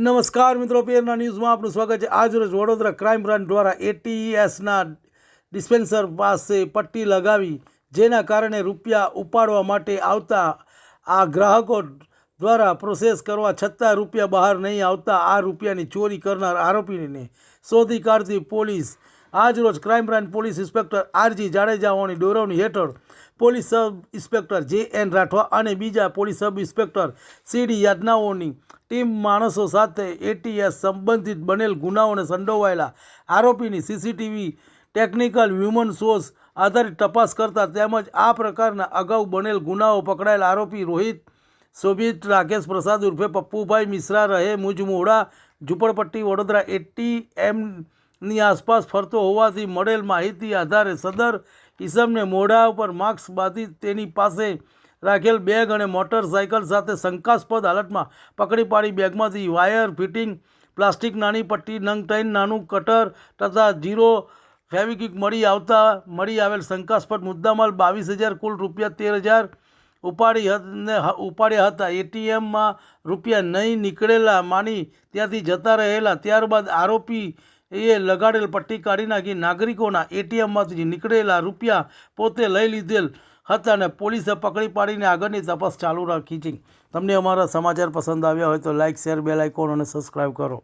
નમસ્કાર મિત્રો પેરના ન્યૂઝમાં આપનું સ્વાગત છે. આજરોજ વડોદરા ક્રાઇમ બ્રાન્ચ દ્વારા એટીએસના ડિસ્પેન્સર પાસે પટ્ટી લગાવી, જેના કારણે રૂપિયા ઉપાડવા માટે આવતા આ ગ્રાહકો દ્વારા પ્રોસેસ કરવા છતાં રૂપિયા બહાર નહીં આવતા આ રૂપિયાની ચોરી કરનાર આરોપીને શોધી કાઢતી પોલીસ આજરોજ crime branch police inspector R જાડેજાઓની દોરવણી હેઠળ police sub inspector J N Rathwa અને બીજા police sub inspector C D team માણસો સાથે એટીએસ સંબંધિત બનેલ ગુનાઓને સંડોવાયેલા આરોપીની સીસીટીવી ટેકનિકલ હ્યુમન સોર્સ આધારિત તપાસ કરતા તેમજ આ પ્રકારના અગાઉ બનેલ ગુનાઓ પકડાયેલ આરોપી રોહિત શોભિત રાકેશ પ્રસાદ ઉર્ફે પપ્પુભાઈ મિશ્રા, રહે મુજમોડા, ઝુંપડપટ્ટી, વડોદરા એટી એમની આસપાસ ફરતો હોવાથી મળેલ માહિતી આધારે સદર ઈસમને મોઢા ઉપર માસ્ક બાંધી તેની પાસે રાખેલ બેગ અને મોટરસાયકલ સાથે શંકાસ્પદ હાલતમાં પકડી પાડી બેગમાંથી વાયર, ફિટિંગ, પ્લાસ્ટિક નાની પટ્ટી, નંગ ટાઈન નાનું કટર તથા જીરો ફેવિકિક મળી આવતા, મળી આવેલ શંકાસ્પદ મુદ્દામાલ બાવીસ હજાર કુલ રૂપિયા તેર હજાર ઉપાડી ને ઉપાડ્યા હતા. એટીએમમાં રૂપિયા નહીં નીકળેલા માની ત્યાંથી જતા રહેલા ત્યારબાદ આરોપી એ લગાડેલ પટ્ટી કાઢી નાખી નાગરિકોના એટીએમમાંથી નીકળેલા રૂપિયા પોતે લઈ લીધેલ હતા અને પોલીસે પકડી પાડીને આગળની તપાસ ચાલુ રાખી છે. તમને અમારા સમાચાર પસંદ આવ્યા હોય તો લાઇક શેર, બેલ આઇકોન અને સબસ્ક્રાઈબ કરો.